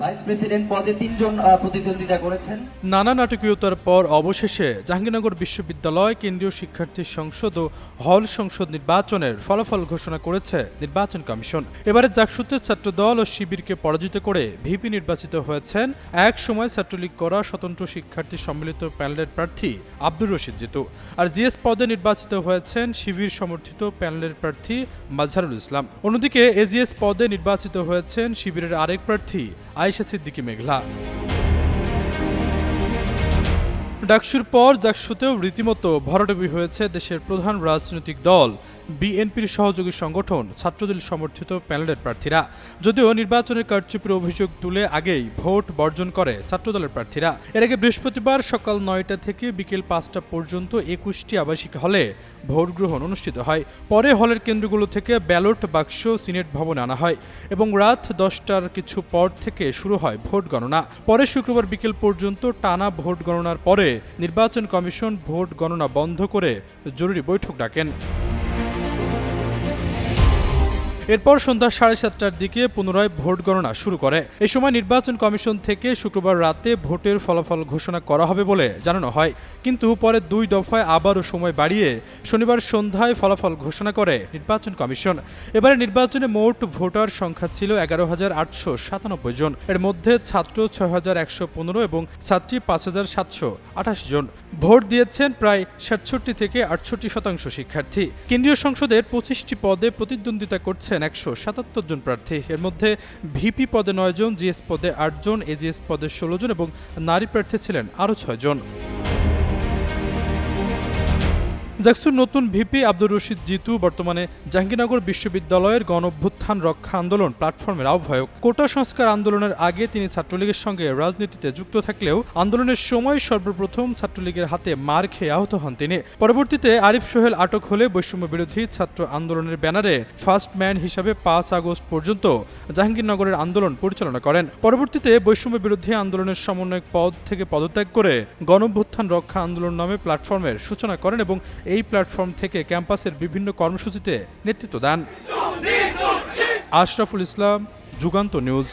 Vice president পদে তিনজন প্রতিদ্বন্দ্বিতা করেছেন। নানা নাটকীয়তার পর অবশেষে জাহাঙ্গীরনগর বিশ্ববিদ্যালয় কেন্দ্রীয় শিক্ষার্থী সংসদ ও হল সংসদ নির্বাচনের ফলাফল ঘোষণা করেছে নির্বাচন কমিশন। এবারে জাকসুতের ছাত্র দল ও শিবিরকে পরাজিত করে ভিপি নির্বাচিত হয়েছেন এক সময় ছাত্রলীগ করা স্বতন্ত্র শিক্ষার্থী সম্মিলিত প্যানেলের প্রার্থী আব্দুর রশিদ জিতু। আর জিএস পদে নির্বাচিত হয়েছেন শিবির সমর্থিত প্যানেলের প্রার্থী মাজহারুল ইসলাম। অন্যদিকে এজিএস পদে নির্বাচিত হয়েছেন শিবিরের আরেক প্রার্থী আয়েশা সিদ্দিকী মেঘলা। ডাকসুর পর জাকসুতেও রীতিমতো ভরাডুবি হয়েছে দেশের প্রধান রাজনৈতিক দল। বিএনপির সহযোগী সংগঠন, ছাত্রদল সমর্থিত প্যানেলের প্রার্থীরা। যদিও নির্বাচনের কারচুপির অভিযোগ তুলে আগেই ভোট বর্জন করে ছাত্রদলের প্রার্থীরা। এর আগে বৃহস্পতিবার সকাল নয়টা থেকে বিকেল পাঁচটা পর্যন্ত একুশটি আবাসিক হলে ভোট গ্রহণ অনুষ্ঠিত হয়। পরে হলের কেন্দ্রগুলো থেকে ব্যালট বাক্স সিনেট ভবনে আনা হয় এবং রাত দশটার কিছু পর থেকে শুরু হয় ভোট গণনা। পরে শুক্রবার বিকেল পর্যন্ত টানা ভোট গণনার পরে নির্বাচন কমিশন ভোট গণনা বন্ধ করে জরুরি বৈঠক ডাকেন। এরপর সন্ধ্যা সাড়ে সাতটার দিকে পুনরায় ভোট গণনা শুরু করে। এই সময় নির্বাচন কমিশন থেকে শুক্রবার রাতে ভোটের ফলাফল ঘোষণা করা হবে বলে জানানো হয়। কিন্তু পরে দুই দফায় আবারও সময় বাড়িয়ে শনিবার সন্ধ্যায় ফলাফল ঘোষণা করে নির্বাচন কমিশন। এবারে নির্বাচনে মোট ভোটার সংখ্যা ছিল এগারো হাজার আটশো সাতানব্বই জন। এর মধ্যে ছাত্র ছয় হাজার একশো পনেরো এবং ছাত্রী পাঁচ হাজার সাতশো আঠাশ জন। ভোট দিয়েছেন প্রায় সাতষট্টি থেকে আটষট্টি শতাংশ শিক্ষার্থী। কেন্দ্রীয় সংসদের পঁচিশটি পদে প্রতিদ্বন্দ্বিতা করছেন একশো সাতাত্তর জন প্রার্থী। এর মধ্যে ভিপি পদে নয় জন, জিএস পদে আট জন এজিএস পদে ষোলো জন এবং নারী প্রার্থী ছিলেন আরও ছয়জন জন। জাকসুর নতুন ভিপি আব্দুর রশিদ জিতু বর্তমানে জাহাঙ্গীরনগর বিশ্ববিদ্যালয়ের গণঅভ্যুত্থান রক্ষা আন্দোলন প্ল্যাটফর্মের আহ্বায়ক। কোটা সংস্কার আন্দোলনের আগে তিনি ছাত্রলীগের সঙ্গে রাজনীতিতে যুক্ত থাকলেও আন্দোলনের সময় সর্বপ্রথম ছাত্রলীগের হাতে মার খেয়ে আহত হন তিনি। পরবর্তীতে আরিফ সোহেল আটক হলে বৈষম্য বিরোধী ছাত্র আন্দোলনের ব্যানারে ফার্স্ট ম্যান হিসাবে পাঁচ আগস্ট পর্যন্ত জাহাঙ্গীরনগরের আন্দোলন পরিচালনা করেন। পরবর্তীতে বৈষম্য বিরোধী আন্দোলনের সমন্বয়ক পদ থেকে পদত্যাগ করে গণঅভ্যুত্থান রক্ষা আন্দোলন নামে প্ল্যাটফর্মের সূচনা করেন এবং এই প্ল্যাটফর্ম থেকে ক্যাম্পাসের বিভিন্ন কর্মসূচিতে নেতৃত্ব দেন। আশরাফুল ইসলাম যুগান্ত নিউজ।